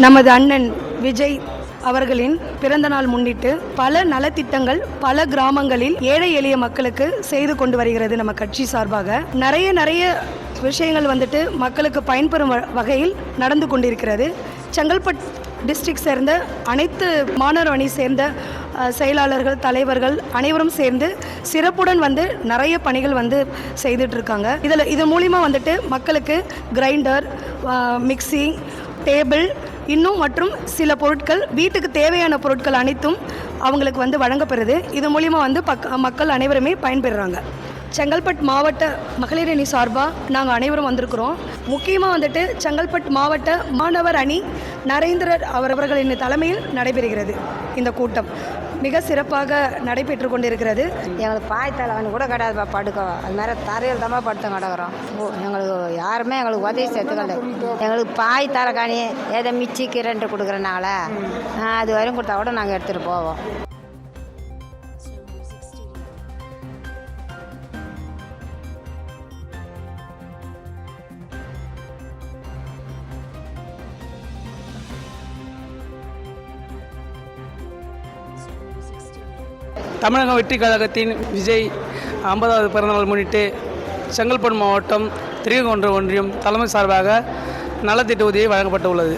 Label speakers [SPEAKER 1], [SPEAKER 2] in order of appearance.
[SPEAKER 1] நமது அண்ணன் விஜய் அவர்களின் பிறந்த நாள் முன்னிட்டு பல நலத்திட்டங்கள் பல கிராமங்களில் ஏழை எளிய மக்களுக்கு செய்து கொண்டு வருகிறது நம்ம கட்சி சார்பாக. நிறைய நிறைய விஷயங்கள் வந்துட்டு மக்களுக்கு பயன்பெறும் வ- வகையில் நடந்து கொண்டிருக்கிறது. செங்கல்பட் டிஸ்ட்ரிக்ட் சேர்ந்த அனைத்து மாணவர் அணி சேர்ந்த செயலாளர்கள் தலைவர்கள் அனைவரும் சேர்ந்து சிறப்புடன் வந்து நிறைய பணிகள் வந்து செய்துட்டு இருக்காங்க இதில் இது மூலிமா வந்துட்டு மக்களுக்கு கிரைண்டர் மிக்ஸி டேபிள் இன்னும் மற்றும் சில பொருட்கள் வீட்டுக்கு தேவையான பொருட்கள் அனைத்தும் அவங்களுக்கு வந்து வழங்கப்படுது. இது மூலிமா வந்து பக் மக்கள் அனைவருமே பயன்பெறுறாங்க. செங்கல்பட்டு மாவட்ட மகளிர் அணி சார்பாக நாங்கள் அனைவரும் வந்திருக்கிறோம். முக்கியமாக வந்துட்டு செங்கல்பட்டு மாவட்ட மாணவர் அணி நரேந்திரர் அவரவர்களின் தலைமையில் நடைபெறுகிறது இந்த கூட்டம். மிக சிறப்பாக நடைபெற்று கொண்டிருக்கிறது.
[SPEAKER 2] எங்களுக்கு பாய் தலைவன் கூட கிடையாதுப்பா படுக்கவா அது மாதிரி தரையில் தான் படுத்து கிடக்குறோம். ஓ, எங்களுக்கு யாருமே எங்களுக்கு உதவி சேர்த்துக்கல எங்களுக்கு பாய் தலைக்காணி ஏதோ மிச்சி கிரண்டு கொடுக்குறனால அது வரையும் கொடுத்தா கூட நாங்கள் எடுத்துகிட்டு போவோம்.
[SPEAKER 3] தமிழக வெற்றி கழகத்தின் விஜய் ஐம்பதாவது பிறந்தநாள் முன்னிட்டு செங்கல்பட்டு மாவட்டம் திருகொன்ற ஒன்றியம் தலைமை சார்பாக நலத்திட்ட உதவி வழங்கப்பட்டுள்ளது.